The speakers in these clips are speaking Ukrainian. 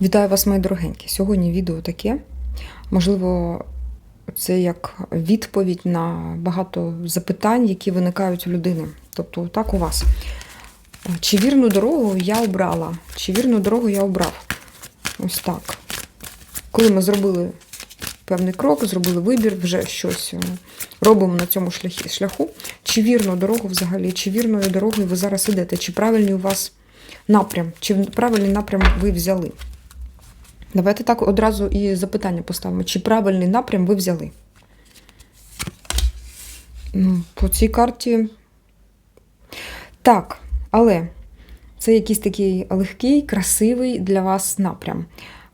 Вітаю вас, мої дорогенькі. Сьогодні відео таке. Можливо, це як відповідь на багато запитань, які виникають у людини. Тобто, так у вас. Чи вірну дорогу я обрала? Чи вірну дорогу я обрав? Ось так. Коли ми зробили певний крок, зробили вибір, вже щось е, робимо на цьому шляху. Чи вірну дорогу взагалі, чи вірною дорогою ви зараз ідете, чи правильний у вас напрям, чи правильний напрям ви взяли? Давайте так одразу і запитання поставимо. Чи правильний напрям ви взяли? Ну, По цій карті. Так, але це якийсь такий легкий, красивий для вас напрям.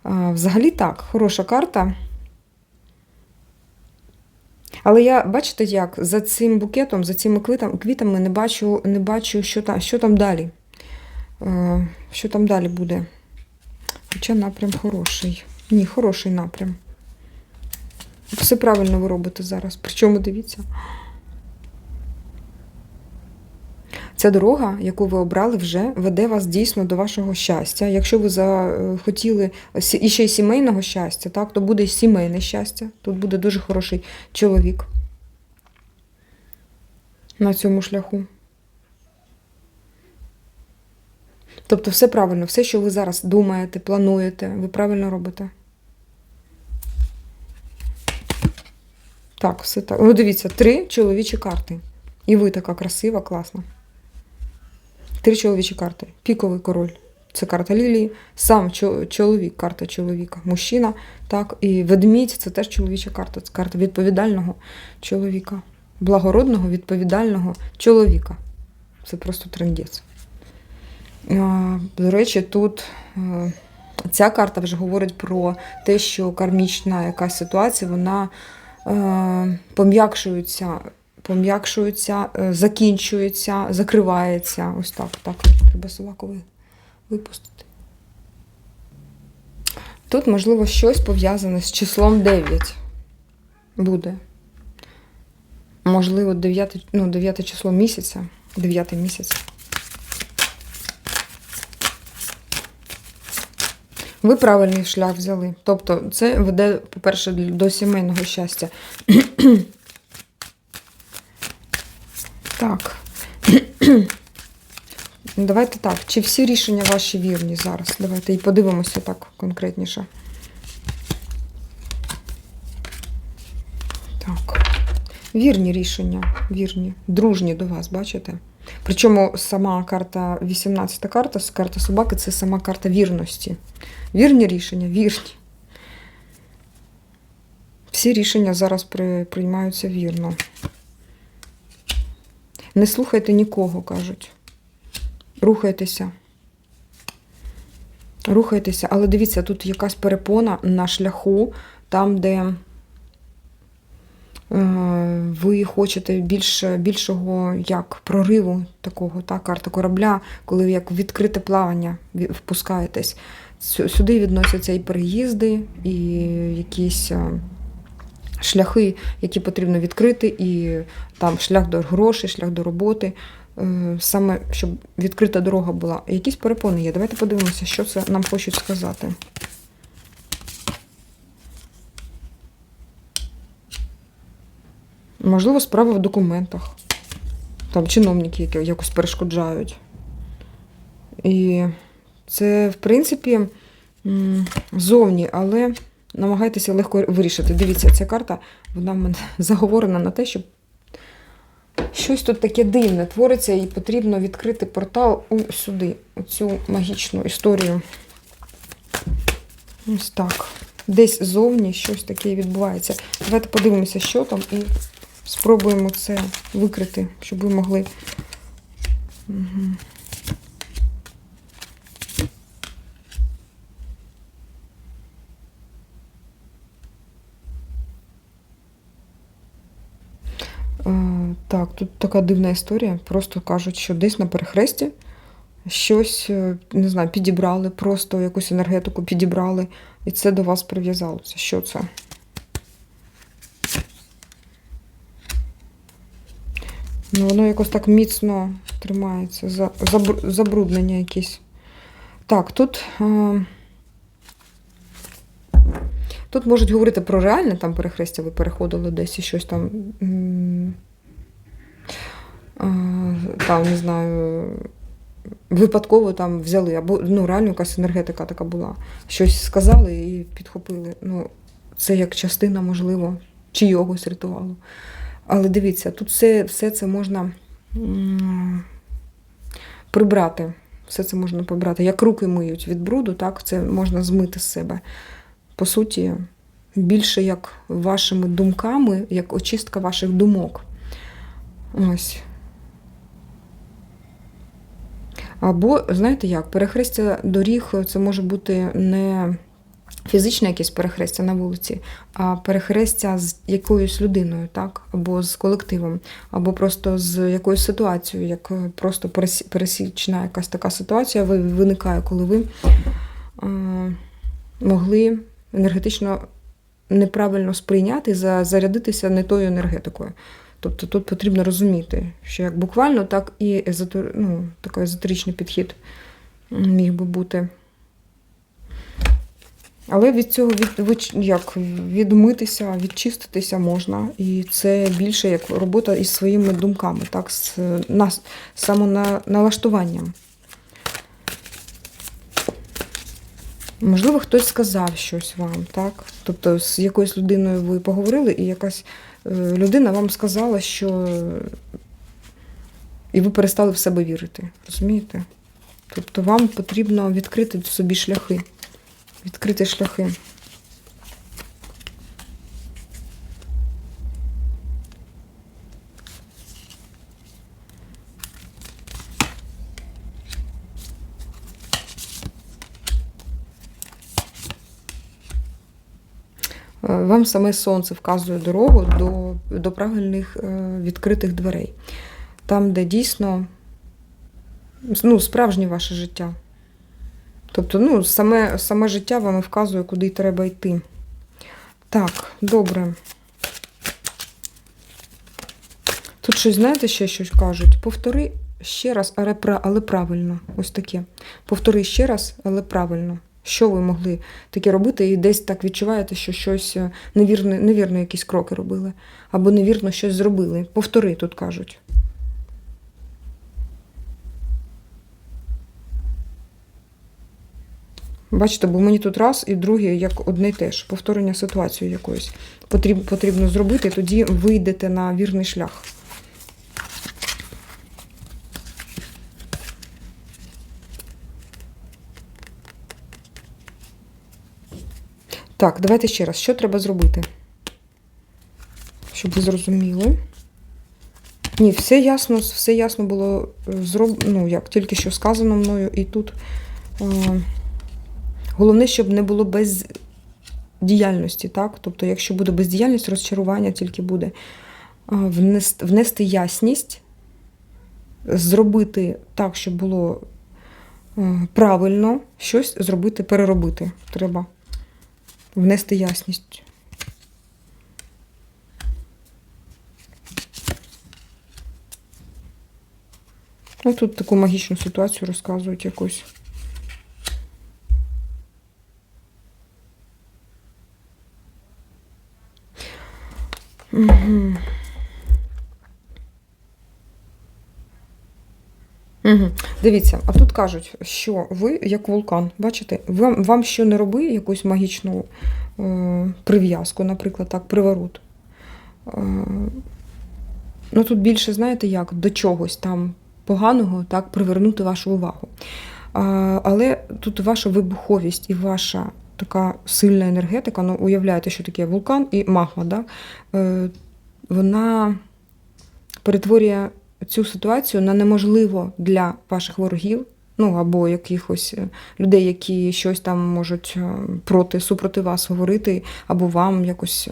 Взагалі так, хороша карта. Але я, бачите, як за цим букетом, за цими квітами, не бачу, не бачу що, там, що там далі. Е, Що там далі буде? Хоча напрям хороший. Ні, хороший напрям. Все правильно ви робите зараз. Причому дивіться. Ця дорога, яку ви обрали, вже веде вас дійсно до вашого щастя. Якщо ви захотіли і ще й сімейного щастя, так, то буде сімейне щастя. Тут буде дуже хороший чоловік на цьому шляху. Тобто все правильно, все, що ви зараз думаєте, плануєте, ви правильно робите. Так, все так. Ну, дивіться, три чоловічі карти. І ви така красива, класна. Три чоловічі карти. Піковий король. Це карта Лілії, сам чоловік, карта чоловіка, мужчина, так, і ведмідь це теж чоловіча карта. Це карта відповідального чоловіка, благородного, відповідального чоловіка. Це просто трендець. До речі, тут ця карта вже говорить про те, що кармічна якась ситуація, вона пом'якшується, пом'якшується, закінчується, закривається. Ось так. так. Треба собаку випустити. Тут, можливо, щось пов'язане з числом 9 буде. Можливо, 9, ну, 9 число місяця, 9 місяць. Ви правильний шлях взяли. Тобто, це веде, по-перше, до сімейного щастя. так. Давайте так. Чи всі рішення ваші вірні зараз? Давайте і подивимося так конкретніше. Так. Вірні рішення, вірні, дружні до вас, бачите? Причому сама карта, 18-та карта, карта собаки це сама карта вірності. Вірні рішення, вірні. Всі рішення зараз при, приймаються вірно. Не слухайте нікого, кажуть. Рухайтеся. Рухайтеся, але дивіться, тут якась перепона на шляху, там, де ви хочете більше, більшого як прориву такого, та, карта корабля, коли ви як відкрите плавання впускаєтесь. Сюди відносяться і переїзди, і якісь шляхи, які потрібно відкрити, і там шлях до грошей, шлях до роботи. Саме щоб відкрита дорога була. Якісь перепони є. Давайте подивимося, що це нам хочуть сказати. Можливо, справа в документах. Там чиновники які якось перешкоджають. І це, в принципі, зовні, але намагайтеся легко вирішити. Дивіться, ця карта, вона в мене заговорена на те, щоб щось тут таке дивне твориться, і потрібно відкрити портал у сюди, у цю магічну історію. Ось так. Десь зовні щось таке відбувається. Давайте подивимося, що там, і спробуємо це викрити, щоб ви могли. Угу. Так, тут така дивна історія. Просто кажуть, що десь на перехресті щось, е, не знаю, підібрали, просто якусь енергетику підібрали, і це до вас прив'язалося. Що це? Ну, воно якось так міцно тримається, забруднення якесь. Так, тут Тут можуть говорити про реальне там перехрестя, ви переходили десь і щось там. м, Там, не знаю, випадково там взяли, або ну, реально якась енергетика така була. Щось сказали і підхопили. Ну, це як частина, можливо, чийогось ритуалу. Але дивіться, тут все, все це можна прибрати. Все це можна прибрати. Як руки миють від бруду, так це можна змити з себе. По суті, більше як вашими думками, як очистка ваших думок. Ось. Або, знаєте як, перехрестя доріг це може бути не фізичне якесь перехрестя на вулиці, а перехрестя з якоюсь людиною, так? або з колективом, або просто з якоюсь ситуацією, як е, просто пересічна якась така ситуація виникає, коли ви е, могли енергетично неправильно сприйняти, за- зарядитися не тою енергетикою. Тобто тут потрібно розуміти, що як буквально, так і езотер... ну, такий езотеричний підхід міг би бути. Але від цього від, як, відмитися, відчиститися можна. І це більше як робота із своїми думками, так, з нас, самоналаштуванням. Можливо, хтось сказав щось вам, так? Тобто з якоюсь людиною ви поговорили, і якась е, людина вам сказала, що і ви перестали в себе вірити. Розумієте? Тобто вам потрібно відкрити собі шляхи. Відкрити шляхи. Е, Вам саме сонце вказує дорогу до, до правильних е, відкритих дверей. Там, де дійсно ну, справжнє ваше життя. Тобто, ну, саме, саме життя вам вказує, куди треба йти. Так, добре. Тут щось, знаєте, ще щось кажуть. Повтори ще раз, але, правильно. Ось таке. Повтори ще раз, але правильно. Що ви могли таке робити, і десь так відчуваєте, що щось е, невірно, невірно якісь кроки робили, або невірно щось зробили. Повтори, тут кажуть. Бачите, бо мені тут раз і друге, як одне й те ж, повторення ситуації якоїсь. Потрібно, потрібно зробити, тоді вийдете на вірний шлях. Так, давайте ще раз. Що треба зробити? Щоб ви зрозуміли. Ні, все ясно, все ясно було зроб... ну, як тільки що сказано мною, і тут. Е... Головне, щоб не було бездіяльності, так? Тобто, якщо буде бездіяльність, розчарування тільки буде внести, ясність, зробити так, щоб було е, правильно, щось зробити, переробити. Треба внести ясність. Ну, тут таку магічну ситуацію розказують якусь. Угу. Угу. Дивіться, а тут кажуть, що ви як вулкан, бачите, вам, вам що не роби якусь магічну е, прив'язку, наприклад, так, приворот. Е, ну тут більше, знаєте як, до чогось там поганого так, привернути вашу увагу. А, але тут ваша вибуховість і ваша така сильна енергетика, ну уявляєте, що таке вулкан і магма, да? е, вона перетворює цю ситуацію на неможливо для ваших ворогів, ну або якихось е, людей, які щось там можуть е, проти, супроти вас говорити, або вам якось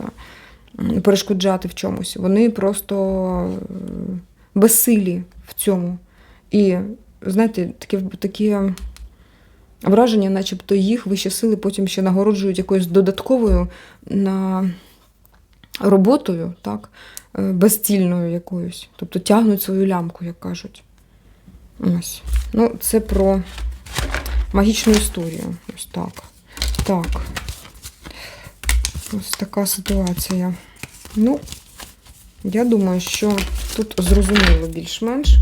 перешкоджати в чомусь. Вони просто безсилі в цьому. І знаєте, таке, таке враження, начебто їх вищі сили потім ще нагороджують якоюсь додатковою на роботою, так, е, безцільною якоюсь. Тобто тягнуть свою лямку, як кажуть. Ось. Ну, це про магічну історію. Ось так. Так. Ось така ситуація. Ну, я думаю, що тут зрозуміло більш-менш.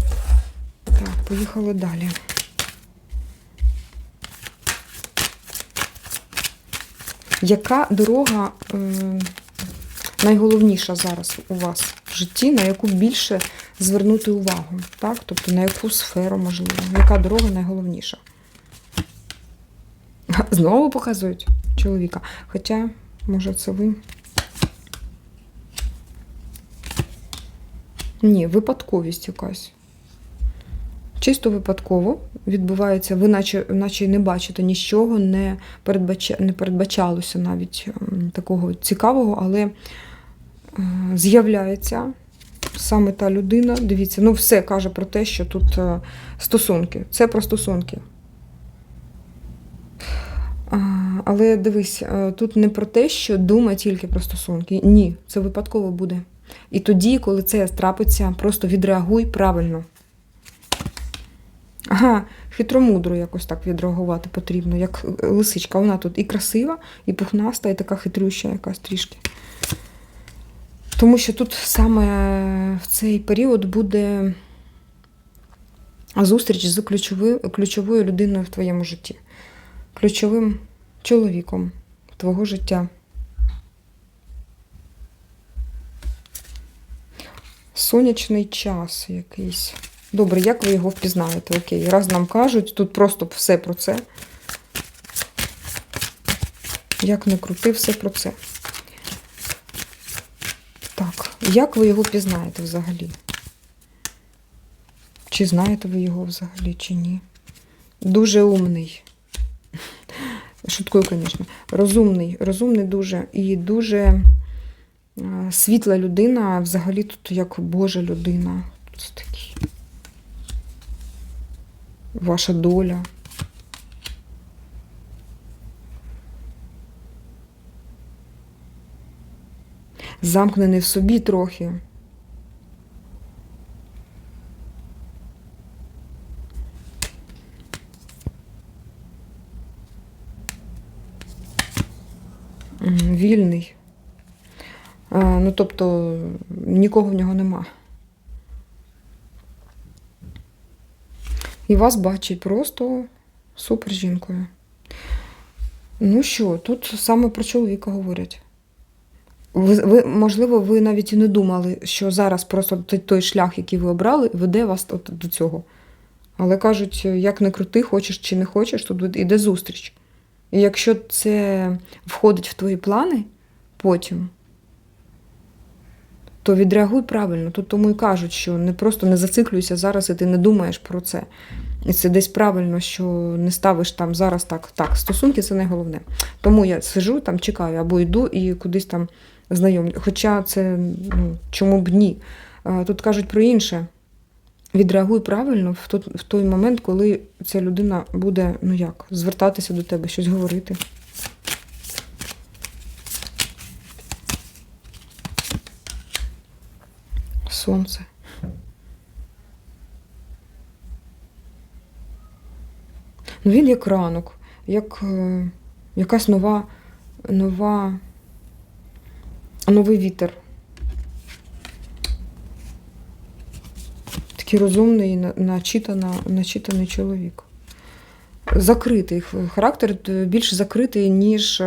Так, поїхали далі. Яка дорога е, найголовніша зараз у вас в житті, на яку більше звернути увагу? Так? Тобто на яку сферу можливо? Яка дорога найголовніша? Знову показують чоловіка. Хоча, може, це ви. Ні, випадковість якась. Чисто випадково відбувається, ви наче, наче й не бачите нічого, не, передбача, не передбачалося навіть ем, такого цікавого, але е, з'являється саме та людина. Дивіться, ну все каже про те, що тут е, стосунки. Це про стосунки. Але дивись, е, тут не про те, що думає тільки про стосунки. Ні, це випадково буде. І тоді, коли це трапиться, просто відреагуй правильно. Ага, хитромудро якось так відреагувати потрібно, як лисичка. Вона тут і красива, і пухнаста, і така хитрюща якась трішки. Тому що тут саме в цей період буде зустріч з ключовою, ключовою людиною в твоєму житті, ключовим чоловіком твого життя. Сонячний час якийсь. Добре, як ви його впізнаєте? Окей, раз нам кажуть, тут просто все про це. Як не крути, все про це. Так, як ви його пізнаєте взагалі? Чи знаєте ви його взагалі, чи ні? Дуже умний. Шуткую, звісно. Розумний, розумний дуже і дуже е, світла людина, взагалі тут як Божа людина. Ваша доля. Замкнений в собі трохи. Вільний. Ну, тобто, нікого в нього нема. І вас бачить просто супер жінкою. Ну що, тут саме про чоловіка говорять. Ви, ви, можливо, ви навіть і не думали, що зараз просто той, шлях, який ви обрали, веде вас от до цього. Але кажуть, як не крути, хочеш чи не хочеш, тут іде зустріч. І якщо це входить в твої плани потім, то відреагуй правильно. Тут тому і кажуть, що не просто не зациклюйся зараз, і ти не думаєш про це. І це десь правильно, що не ставиш там зараз так. Так, стосунки це найголовне. Тому я сижу там, чекаю, або йду і кудись там знайомлю. Хоча це ну, чому б ні? Тут кажуть про інше. Відреагуй правильно в той момент, коли ця людина буде, ну як, звертатися до тебе, щось говорити. Сонце. Ну, він як ранок, як е, якась нова, нова, новий вітер. Такий розумний, начитана, начитаний чоловік. Закритий характер більш закритий, ніж е,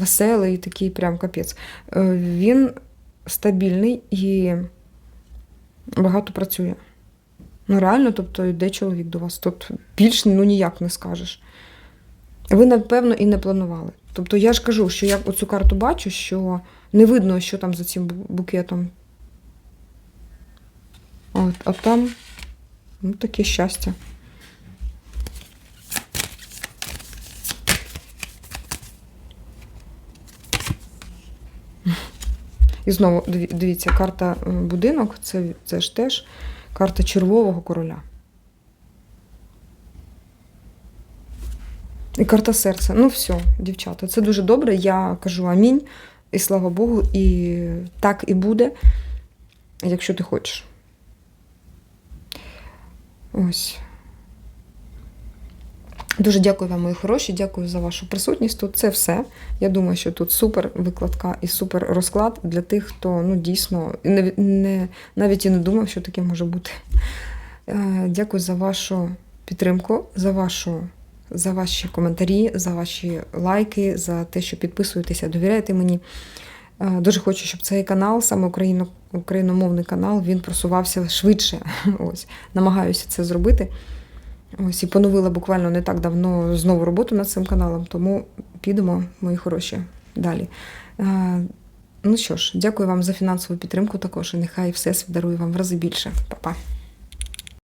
веселий, такий прям капець. Е, Він стабільний і багато працює. Ну, реально, тобто йде чоловік до вас. Тут більш ну, ніяк не скажеш. Ви, напевно, і не планували. Тобто я ж кажу, що я оцю карту бачу, що не видно, що там за цим букетом. От, а там ну, таке щастя. І знову дивіться, карта е, будинок це, це ж теж карта червового короля. І карта серця. Ну, все, дівчата, це дуже добре. Я кажу амінь. І слава Богу, і так і буде, якщо ти хочеш. Ось. Дуже дякую вам, мої хороші. Дякую за вашу присутність. Тут це все. Я думаю, що тут супер викладка і супер розклад для тих, хто ну дійсно не, не навіть і не думав, що таке може бути. Е, Дякую за вашу підтримку, за вашу. За ваші коментарі, за ваші лайки, за те, що підписуєтеся, довіряєте мені. Е, Дуже хочу, щоб цей канал, саме україно, україномовний канал, він просувався швидше. Ось намагаюся це зробити. Ось і поновила буквально не так давно знову роботу над цим каналом, тому підемо, мої хороші, далі. Е, Ну що ж, дякую вам за фінансову підтримку також, і нехай все дарує вам в рази більше. Па-па.